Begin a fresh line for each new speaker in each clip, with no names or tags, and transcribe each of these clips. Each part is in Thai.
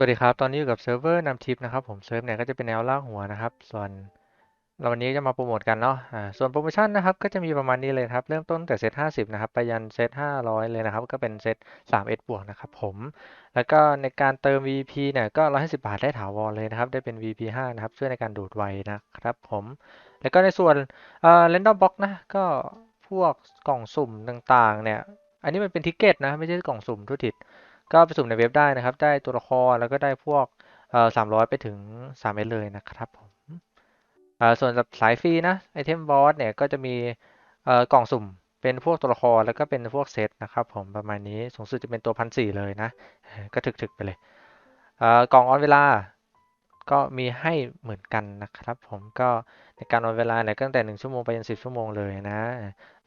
สวัสดีครับ ตอนนี้อยู่กับเซิร์ฟเวอร์นำทิปนะครับ ผมเซิร์ฟเนี่ยก็จะเป็นแนวลากหัวนะครับ ส่วนเราวันนี้จะมาโปรโมทกันเนาะ อ่า ส่วนโปรโมชั่นนะครับ ก็จะมีประมาณนี้เลยครับ เริ่มต้นแต่เซต50นะครับ ไปยันเซต500เลยนะครับ ก็เป็นเซต 3S บวกนะครับผม แล้วก็ในการเติม VP เนี่ย ก็150บาทได้ถาวรเลยนะครับ ได้เป็น VP 5นะครับ ช่วยในการดูดไวนะครับผม แล้วก็ในส่วน เอ่อ Random Box นะ ก็พวกกล่องสุ่มต่างๆ เนี่ย อันนี้มันเป็นทิกเก็ตนะ ไม่ใช่กล่องสุ่มทุกทิศ ก็ไปสุ่มในเว็บได้นะครับ ได้ตัวละครแล้วก็ได้พวกเอ่อสามร้อยไปถึงสามเมตรเลยนะครับผมเอ่อส่วนสายฟรีนะไอเทมบอสเนี่ยก็จะมีเอ่อกล่องสุ่มเป็นพวกตัวละครแล้วก็เป็นพวกเซตนะครับผมประมาณนี้สูงสุดจะเป็นตัวพันสี่เลยนะ ก็ถึกๆไปเลยเอ่อกล่องออนเวลา ก็มีให้เหมือนกันนะครับ ผมก็ในการออนเวลาเนี่ยตั้งแต่หนึ่งชั่วโมงไปยันสิบชั่วโมงเลยนะ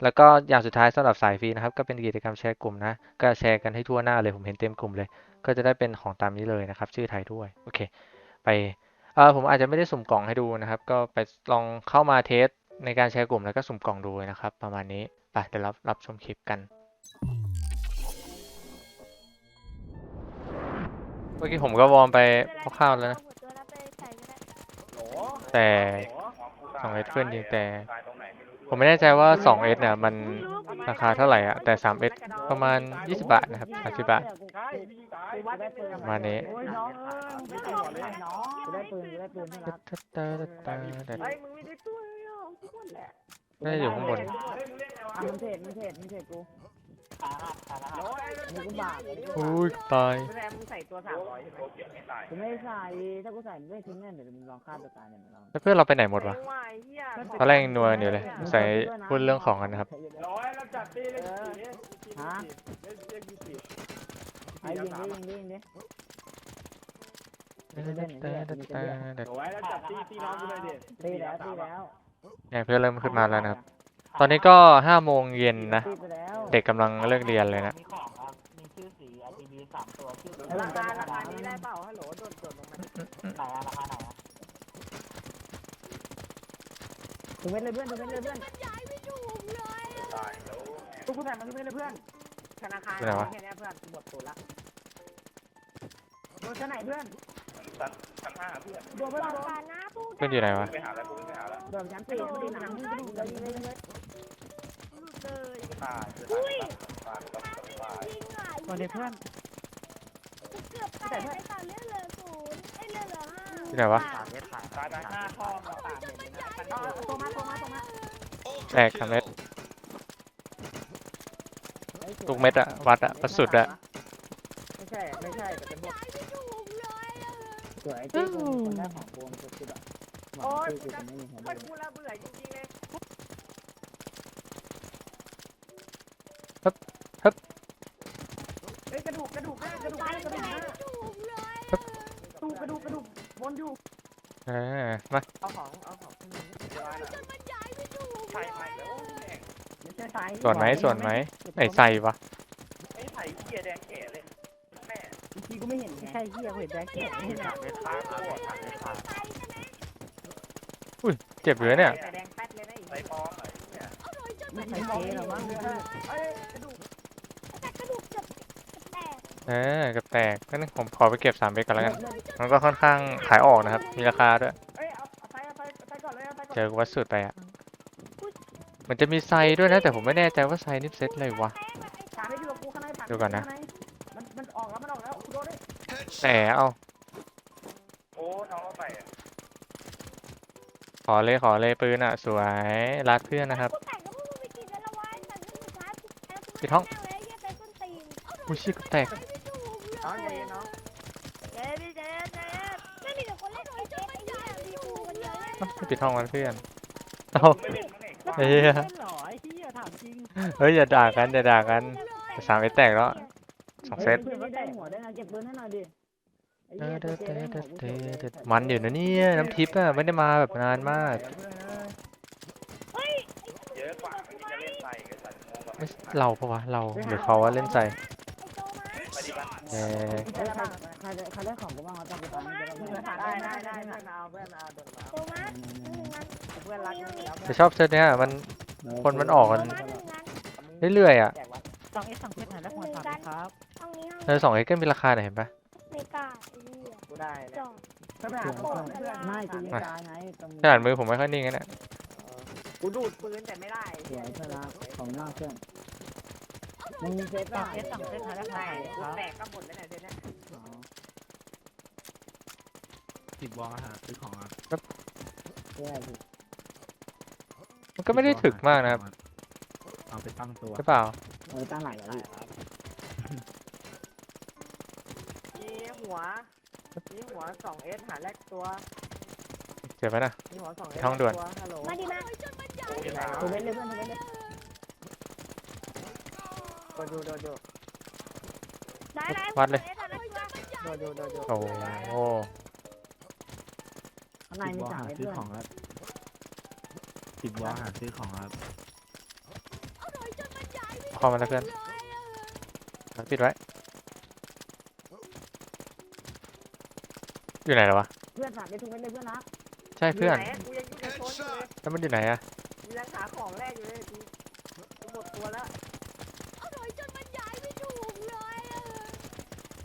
แล้วก็อย่างสุดท้ายสำหรับสายฟรีนะครับ ก็เป็นกิจกรรมแชร์กลุ่มนะ ก็แชร์กันให้ทั่วหน้าเลยผมเห็นเต็มกลุ่มเลย ก็จะได้เป็นของตามนี้เลยนะครับ ชื่อไทยด้วย โอเค ไปเออผมอาจจะไม่ได้สุ่มกล่องให้ดูนะครับ ก็ไปลองเข้ามาเทสในการแชร์กลุ่มแล้วก็สุ่มกล่องดูนะครับ ประมาณนี้ไปเดี๋ยวรับรับชมคลิปกันเมื่อกี้ผมก็วอร์มไปคร่าวๆแล้วนะ แต่สองเอสเพื่อนยิงแต่ ผมไม่แน่ใจว่า 2S เนี่ยมันราคาเท่าไหร่อะแต่ 3S ประมาณ20บาทนะครับ30บาทประมาณนี้
โอ้ยน้องเอ้ยมึงไม่ตอบเลยน้องกูได้ปืนกูได้ปืนให้รัก
ไอ้ยมึงไม่ได้ช่วยอะทุกคนแหละ
น่าจะอยู่ข้างบน
อะมึงเทรดมึงเทรดมึงเทรดกู อันนี้กูบาทอันนี้กูบา
อุ้ยตาย
แสดงมึงใส่ตัวสามร้อยใช่ไหม
กูไม่ใส่ถ้ากูใส่มึงไม่ทิ้งแน่เดี๋ยวมึงลองฆ่าตัวตายเนี่ยมึงลอง
แล้วเพื่อนเราไปไหนหมดวะ
ไอ้เหี้ย
ตอนแรกยังนัวกันอยู่เลยใส่พูดเรื่องของกันนะครับ
ร้อยแล้วจัดตีเลย
ฮะไอ้ยิงดิยิงดิยิงดิ
ร้อยแล้วจัดตีตีน้องกูเลยดิ
ตีแล้วตีแล้ว
เนี่ยเพื่อนเริ่มขึ้นมาแล้วนะครับ ตอนนี้ก็5โมงเย็นนะ
ตีไปแล้ว
เด็กกำลังเลิกเรียนเลยนะ
มีของครับ มีชื่อสี RGB สามตัวชื่อไหน
ราคาราคานี้ได้เปล่าฮัลโหลโดนจดลงมา
อะราคาไหนอะ
ถึงเม็ดเลยเพื่อนถึงเม็ดเลยเพื่อน
ทุกคนใส่มาทุกเม็ดเลยเพื่อน ธนาคาร
เป็นไรวะ
แค่นี้เพื่อนหมดตัวละ
โดนชั้นไหนเพื่อน
โดนไม่โดน
เพื่อนอยู่ไหนวะ
โดนชั้นสี่มันดีหนังมึง ยิงเลยยิงเลยยิงเลย
สวัสดีเพื่อน
ที่ไหนวะ
ตายตายหน้าทองตามเลยนะ
เอาตัวมาตัวมาตัวมา
แตกสามเม็ดทุกเม็ดอะวัดอะวัดสุดอะ
ไม่ใช่ ไม่ใช่แต่เป็นพวก
สวยที่กูคนได้ของกูมันคือแบบหวัง
โอ๊ย
ที่กูจะไม่มีใคร
โอ้ย
ดู
กูละเบื่อจริงๆเลย เฮ้ยกระดูกกระดูกหน้ากระดูกหน้ากระดูกหน้ากระดูกกระดูกกระ ดูกวนอยู่
เออมา
เอาของเอาของใส่ใหม่แล้ว
ไม่ใช่สาย
ส่วนไหมส่วนไหมไหนใส่วะ
ไอ้ไผ่เกียแดงแก่เลยแม่
ที่กูไม่เห็นไง
ใช่เฮียเห็นแดงแก่ไม่เห็นอะ
ไม่ค้าโคตรไม่ค้า
เจ็บอยู่นะเนี่ย
แต่แดงแป๊ดเลยนะอีกใส่ปอมอะไรเนี่ย
ไม่ใช่เจ๊หรอมั้ง
เอ้ยกระดูก
เออกับแตกงั้นผมขอไปเก็บสามเบกก่อนแล้วกัน มันก็ค่อนข้างขายออกนะครับ มีราคาด้วย
เอ้ยเอาเอาใส่เอาใส่ใส่ก่อนเลยเอาใส่ก่อน
เจอวัดสุดไปอะ มันจะมีไซด้วยนะ แต่ผมไม่แน่ใจว่าไซนี่เซตอะไรวะ
ถามให้ดูกับกูข้างในผัก
ดูก่อนนะ
มันมันออกแล้วมันออกแล้วกูโดนเลย
แต่เอา
โอ้น้องเอาไปอะ
ขอเลยขอเลยปืนอะ สวยรักเพื่อนนะครับปิดห้องอุ้ยชิบแตก
น้องใจเย็นน้อง
เอ้าไม่ปิดห้องมันเพื่อนเอ้า
ไม่เล่นมั้งเนี่ย
เฮ้ย
เล่นเหรอไอ้เฮียถามจริง
เฮ้ยอย่าด่ากันอย่าด่ากันสามเอแตกแล้วสองเซต
พื่อนได้หัวด้ไงเก็บปืนให้หน่อยดิไอ้
เหี้
ย
เจ๊
ได้หัวกู
เฉ
ย
เดมันอยู่นะเนี่ยน้ำทิพย์อะไม่ได้มาแบบนานมาก
เยอะกว่ามันจะเล่นใส่กันใส่โมแบบ
เอ๊ะเราปะวะเราหรือเขาว่าเล่นใส เออ
ใครได้ใครได้ใครได้ของกูบ้างเอาตังค์กูตามนี้จะได้
ได้ได้ได้เพื่อนเอาเพื่อนเอาโดนเอาเพื่อนรักนี่แล้ว
แต่ชอบเซตเนี้ยมันคนมันออกกันเรื่อยๆอะ
แจกวัด
สองเอสสองเพชรหน่อยแล้วหัวถามครับ
เออสองเอ็กก็มีราคาหน่อยเห็นปะ
ไม่กล้า
กูได้
จ
แล้ว
อด
ก็ไปหาเพื่อนเพื่อนไม่กูยิงตายไงตรง
ขนาดมือผมไม่ค่อยนิ่งนะเนี่ย
กูดูดปืนแต่ไม่ได้สวยเพื่อนรักของนอกเพื่อน มึงเซฟ
สอ
ได้
งเซตสองเซตหาได้
ใช่
เท่าไหร่คร
แตกก็หมดแล้วเนี่ยเดี๋ยวนี้
อ๋อสิบวอลหาซื้อของครับ
ใช่พี่
มันก็ไม่ได้ถึกมากนะครับ
เอาไปตั้งตัว
ใช่เปล่า
เออตั้งหลายแล้วพี่นี่หัวนี่หัวสองเอสหาแรกตัว
เจ็บไหมนะ
นี่หัวสองเอส
ท้องด่วน
ฮัลโหล
มาดิมา
ถูเล่นเลยเพื่อน ถูเล่นเลยโดดดูโดดดู
ไหนไหน
วัดเลย
โดดดูโดดดู
โอ้โห
ข้างใน
สิบ
มี
วอล
สาม
หา
เอส
ซื้อ
ด้วย
ของครับสิบวอลหาซื้อของครับ
คอมาแล้วเพื่อนมันปิดไว้ อยู่ไหนแล้ววะ
เพื่อนฝากไปถูเล่นเลยเพื่อนนะ
ใช่เพื่อน
ยู่ไหกูยังอยู่ในโซนอยู่เลย
แล้วมันอยู่ไหนอะ
มีราคาของแรกอยู่เลยกูกูหมดตัวแล้ว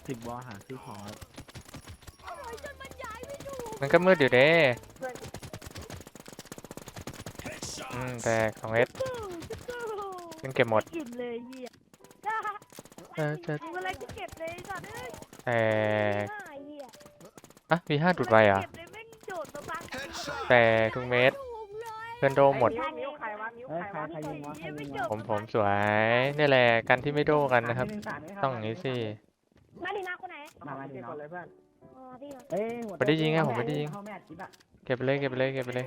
สิบวอลหาซื้อของครับ
มันก็มืดอยู่เด้
เพื่อน
อืมแตกสองเอสเป็นเก็บหมด
หยุดเลยเฮีย
เออจะ
มึงอะไรกูเก็บเลยสัตว์เอ้ย
แตก
ห้าเฮีย
อะมีห้าดูดไวเหรอะ
เก็บเลยแม่งโดดมาบัง
แตกทุกเม็ดเพื่อนโดหมด
ไอ้นิ้วนิ้วใครวะนิ้วใครวะ
ใครยิงวะใครยิงวะ
ผมผมสวยนี่แหละกันที่ไม่โดกันนะครับ ต้องอย่างนี้สิ
มาดิ มาคนไหน
มามาดีก่อนเลยเพื่อน
อ๋อพี่เหรอ
เอ้ยหัว
ไม่ได้ยิงอะผมไม่ได้ยิง
เข้าแมทจิ๊บอะ
เก็บไปเลยเก็บไปเลยเก็บไปเลย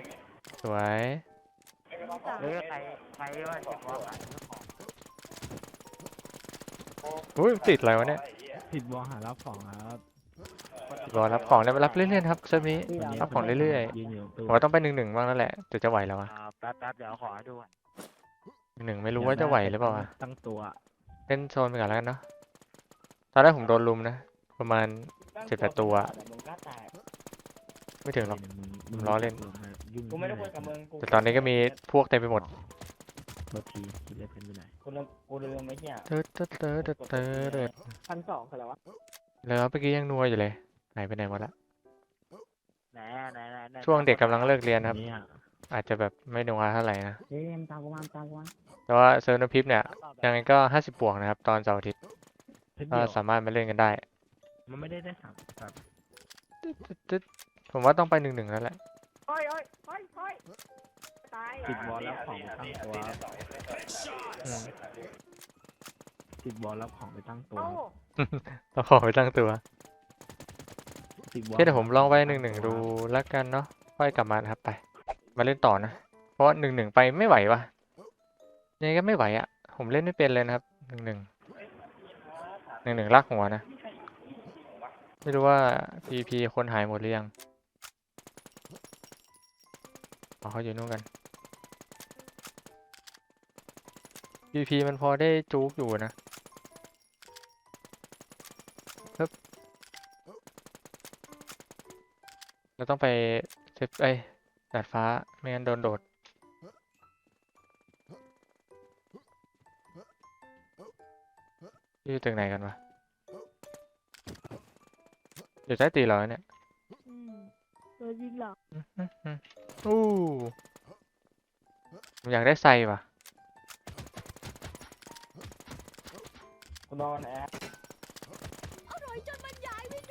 สวย
เออใครใครว่าเจ็บวะ
อุ้ยติดอะไรวะเนี่ย
สิบวอลหารับของครับ
รอรับของได้รับเรื่อยๆครับเซิร์ฟนี้
วันนี้
รับของเรื่อย
ยืนอยู่ตู้
ผมว่าต้องไปหนึ่งหนึ่งบ้างแล้วแหละแต่จะไหวแล้ววะ
แป๊บแป๊บเดี๋ยวขอให้ดู
หนึ่งไม่รู้ว่าจะไหวหรือเปล่าวะ
ตั้งตัว
เล่นโซนไปก่อนแล้วกันเนาะตอนแรกผมโดนลุมนะ ประมาณเจ็ดแปดตัวไม่ถึงหรอก
มึง
ผมล้อเล่น
ยุ่ง
กูไม่ได้คุยกับมึงกู
แต่ตอนนี้ก็มีพวกเต็มไปหมด
เมื่อกี้คิดได้เป็นไปไหน
กูลืมกูลืมไม่เหี้ย
เตอเตอเตอเตอเตอเตอ
พันสองคืออะไรวะ
แล้วเมื่อกี้ยังนัวอยู่เลยหายไปไหนหมดละ
ไหนไหนไหน
ช่วงเด็กกำลังเลิกเรียนครับ
เนี่ย
อาจจะแบบไม่นัวเท่าไหร่นะ
เฮ้ยมตามกูมาตามกูมา
แต่ว่าเซิร์ฟน้ำพริบเนี่ยยังไงก็ห้าสิบบวกนะครับ ตอนเสาร์อาทิตย์
เพิ่ง
ก็
เดียว
สามารถมาเล่นกันได้
มันไม่ได้ได้สามแบบ
ตึ๊ดตึ๊ดผมว่าต้องไปหนึ่งหนึ่งแล้วแหละ
โอ้ยโอ้ยโอ้ยโอ้ยตาย
สิบวอลรับของไปตั้งตัว
อืม
สิบวอลรับของไปตั้งตัว
เอ้า
ต้องขอไปตั้งตัว
สิบวอล
โอเคเดี๋ยวผมลองไปหนึ่งหนึ่งดูแล้วกันเนาะค่อยกลับมานะครับไป มาเล่นต่อนะ เพราะหนึ่งหนึ่งไปไม่ไหววะยังไงก็ไม่ไหวอะ่ะผมเล่นไม่เป็นเลยนะครับหนึ่งหนึ่งหนึ่งหนึ่งลากหัวนะ ไม่รู้ว่าพีพีคนหายหมดหรือยังอ๋อเขาอยู่นู่นกันพีพีมันพอได้จู๊กอยู่นะปึ๊บเราต้องไปเซฟเอ้ดาดฟ้า ไม่งั้นโดนโดดอยู่ตึกไหนกันวะ อยู่ใต้ตีนเราเนี่ย
อืมตัวยิงหรอก
อื้อหือหืออู้ผมอยากได้ไซว่ะ
กูโดนแอร์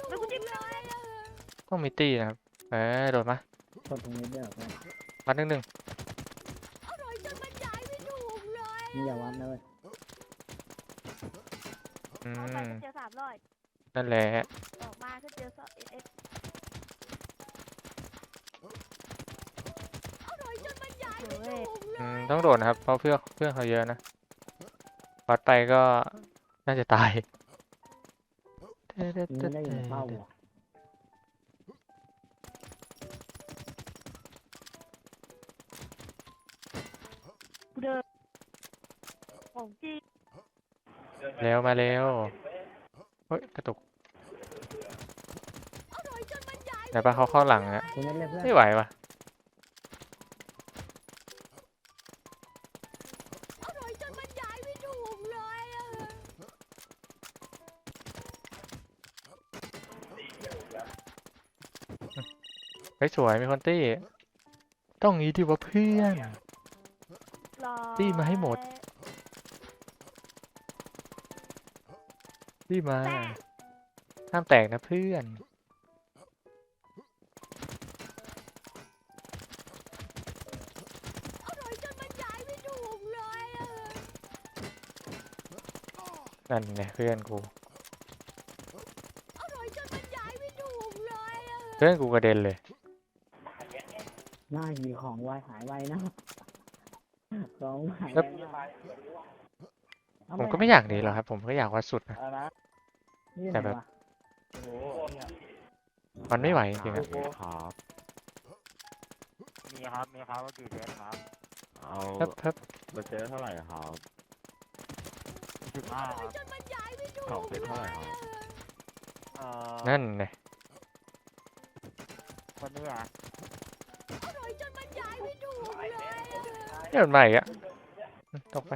แล้วกูจิ้มเลย
ต้องมีตีนะครับเออโดดมา
คนตรงนี้ด้วยเหรอเพื่อน
วัดหนึ่งหนึ่ง
มึงอย่าวัดนะเลย
อื
เอาไป
ม
ก็เจอสามร้อย
นั่นแหละ
ออกมาก็เจอสองเอสเอสเฮ้ย
อืมต้องโดดนะครับ เพราะเพื่อนเพื่อนเขาเยอะนะวัดไปก็น่าจะตาย
มึงไม่ได้ยินเป้าเหรอ
กูเดินของจริง
เร็วมาเร็ว เฮ้ยกระตุกไหนปะเขาเข้าหลังอะ
กูไม่เล่นเพื่อน
ไม่ไหววะเฮ้ยสวยมีคนตี้ ต้องงี้ดิวะเพื่อนตี้มาให้หมด ตี้มาห้ามแตกนะเพื่อนนั่นไงเพื่อนกูเพื่อนกูกระเด็นเลย
หน้าหีของไวหายไวนะของหาย
แล้
ไว
วผมก็ไม่อยากหนีหรอกครับ ผมก็อยากวัดสุดนะ
อะไรนะ นี่
แต่
ไหน
แบบ
วะโอ้โหเนี่ย
มันไม่ไหวจริงๆอะ
ครับ
มีครับ มีครับว่ากี่เซตครับ
เอา
เพิ่บเพิ่บ
เบอร์เซตเท่าไหร่ครับ
สิบห้าครับ
สองเซตเท่าไหร่ครับ
เอ่อ
นั่นไง
คนนี้อะ
เนี่ยมันมาอีกอะตกไป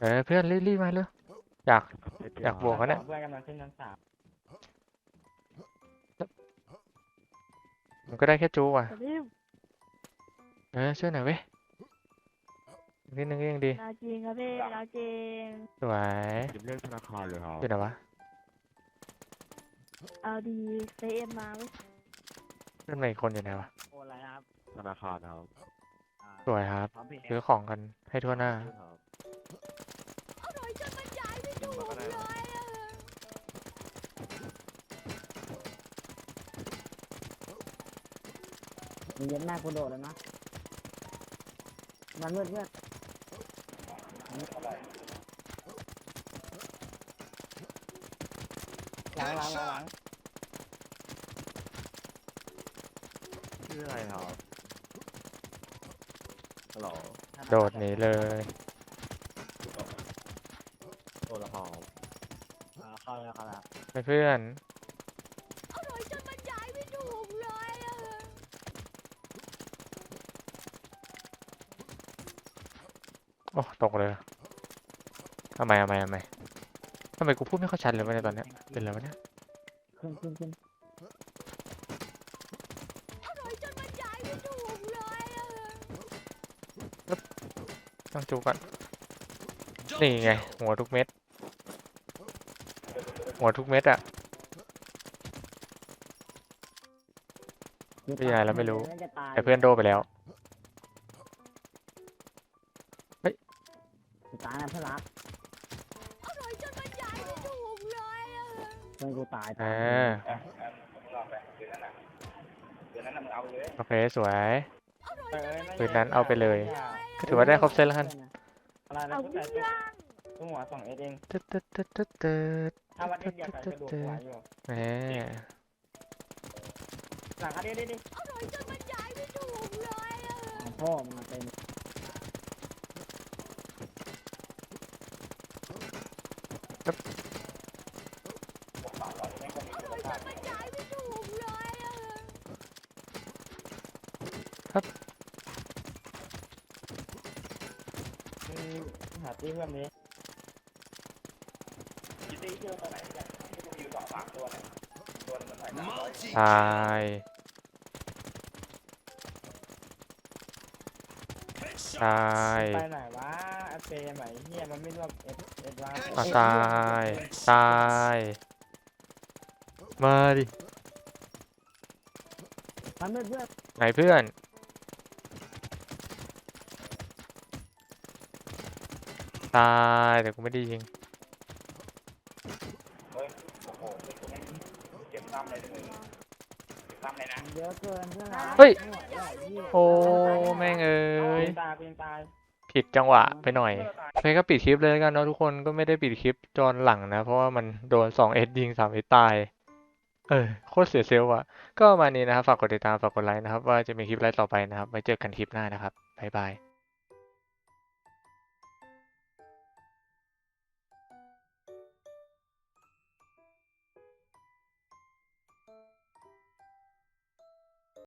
เออเพื่อนรีบๆมาเลยอยาก อยากบวกกันเนี่ย
เพื่อนกำลังขึ้นชั้นสาม
มันก็ได้แค่จูอะ
รีบ
เออช่วยหน่อยเว้ยอีกนิดนึงก็ยังดี
เราจริงครับพี่เราจริง
สวย
เป็นเรื่องธนาคารเลยครับ
อยู่ไหนวะ
เอาดีเซเอ็มมาเว้ย
เพื่อนมาอีกคนอยู่ไหนวะ
โอ้อะไรครับ
ธนาคารครับ
อ่า
สวยครับ
พร้อมพี่
ซื้อของกันให้ทั่วหน้า
ครับ
มึงเย็นหน้ากูโดดแล้วนะมันมืดเพื่อนหลังหลังหลังหลัง
ชื่ออะไรครับ ฮัลโหล
โดดหนีเลย
โทรศัพท์
อ่าเข้าแล้วเข้าแล้ว
ไปเพื่อนโอ้ตกเลยทำไมทำไมทำไมทำไมกูพูดไม่เข้าชัดเลยวะในยตอนเนี้ยเป็นอะไรวะเนี่ย
ขึ้นขึ้นขึ้น
ต้องจูก่อน นี่ไง หัวทุกเม็ด หัวทุกเม็ดอะไม่เป็นไรเราไม่รู้
น่าจะตาย
แต่เพื่อนโดไปแล้ว
กูตายนะเพื่อนรักเพื่อนกูตาย
เอ
ตาย
อโอเค สวย ปืนนั้นเอาไปเลยก็ ถือว่าได้ครบเซตแล้วกัน
อะไรนะ
เอา
กู
เพื่
แต่
อน
ตัวหัวสองเอสเอง
ตึ๊ดตึ๊ดตึ๊ดตึ๊ดตึ๊ด
ถ้าวันนี้อยากจะกระดูกหัวอยู่
แหม
หลังอันนี้ดิดิพ่อมึงมาเต็มหาตีเพื่อนนี้
ตายตาย
ไปไหนวะไอเฟรมไหนเฮียมันไม่รวบเอสเอสวา
อะตายตายมาดิ
มันมืดเพื่อน
ไหนเพื่อน ตายแต่กูไม่ได้ยิง
เยอะเกินเพื่อนรัก
เฮ้ย
ไม่ไหวแล้วไอ้เหี้ย
โอ้แม่งเอ้ย
ปีนตายปีนตาย
ผิดจังหวะไปหน่อยโอเคก็ปิดคลิปเลยแล้วกันเนาะทุกคนก็ไม่ได้ปิดคลิปจอนหลังนะ เพราะว่ามันโดน2เอสยิง3เอสตาย เออโคตรเสียเซลล์อะก็ประมาณนี้นะครับ ฝากกดติดตาม ฝากกดไลค์นะครับ ว่าจะมีคลิปอะไรต่อไปนะครับ ไว้เจอกันคลิปหน้านะครับ บ๊ายบาย